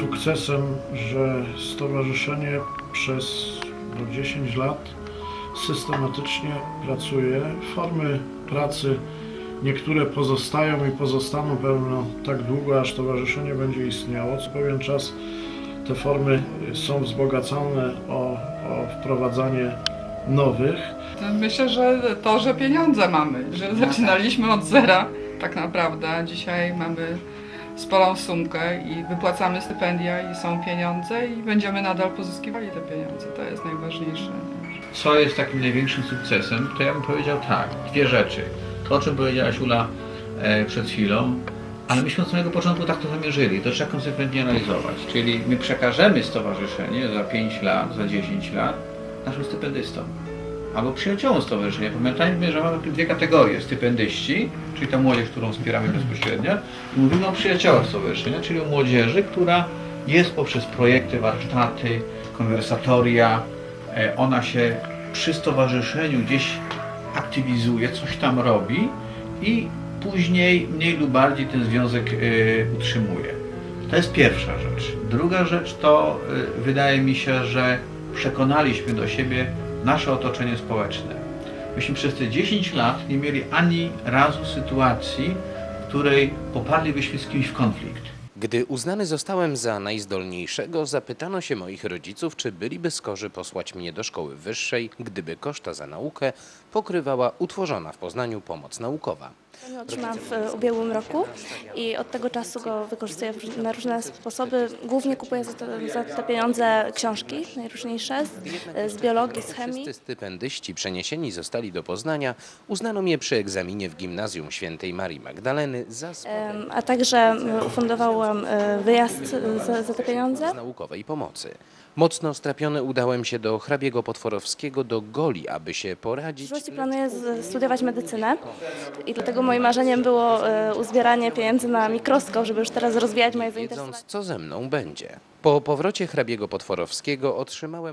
sukcesem, że stowarzyszenie przez no, 10 lat systematycznie pracuje. Formy pracy niektóre pozostają i pozostaną pewno tak długo, aż stowarzyszenie będzie istniało. Co pewien czas te formy są wzbogacane o, o wprowadzanie nowych. Myślę, że to, że pieniądze mamy, że zaczynaliśmy od zera tak naprawdę. a Dzisiaj mamy sporą sumkę i wypłacamy stypendia i są pieniądze i będziemy nadal pozyskiwali te pieniądze. To jest najważniejsze. Co jest takim największym sukcesem, to ja bym powiedział tak, dwie rzeczy. To, o czym powiedziałaś Ula e, przed chwilą, ale myśmy od samego początku tak to zamierzyli, to trzeba konsekwentnie analizować. Czyli my przekażemy stowarzyszenie za 5 lat, za 10 lat naszym stypendystom albo przyjaciołom stowarzyszenia. Pamiętajmy, że mamy dwie kategorie. Stypendyści, czyli ta młodzież, którą wspieramy bezpośrednio i mówimy o przyjaciołach stowarzyszenia, czyli o młodzieży, która jest poprzez projekty, warsztaty, konwersatoria, e, ona się przy stowarzyszeniu gdzieś aktywizuje, coś tam robi i później mniej lub bardziej ten związek e, utrzymuje. To jest pierwsza rzecz. Druga rzecz to e, wydaje mi się, że przekonaliśmy do siebie nasze otoczenie społeczne. Myśmy przez te 10 lat nie mieli ani razu sytuacji, w której popadlibyśmy z kimś w konflikt. Gdy uznany zostałem za najzdolniejszego, zapytano się moich rodziców, czy byliby skorzy posłać mnie do szkoły wyższej, gdyby koszta za naukę pokrywała utworzona w Poznaniu pomoc naukowa. Otrzymałam w ubiegłym roku i od tego czasu go wykorzystuję na różne sposoby. Głównie kupuję za te, za te pieniądze książki najróżniejsze z, z biologii, z chemii. Wszyscy stypendyści przeniesieni zostali do Poznania, uznano mnie przy egzaminie w Gimnazjum Świętej Marii Magdaleny za A także m, e, wyjazd e, za, za te pieniądze. z naukowej pomocy. Mocno strapiony udałem się do hrabiego Potworowskiego do Goli, aby się W poradzić. przyszłości planuję studiować medycynę i dlatego moim marzeniem było e, uzbieranie pieniędzy na mikroskop, żeby już teraz rozwijać moje zainteresowania. wiedząc, co ze mną będzie. Po powrocie hrabiego Potworowskiego otrzymałem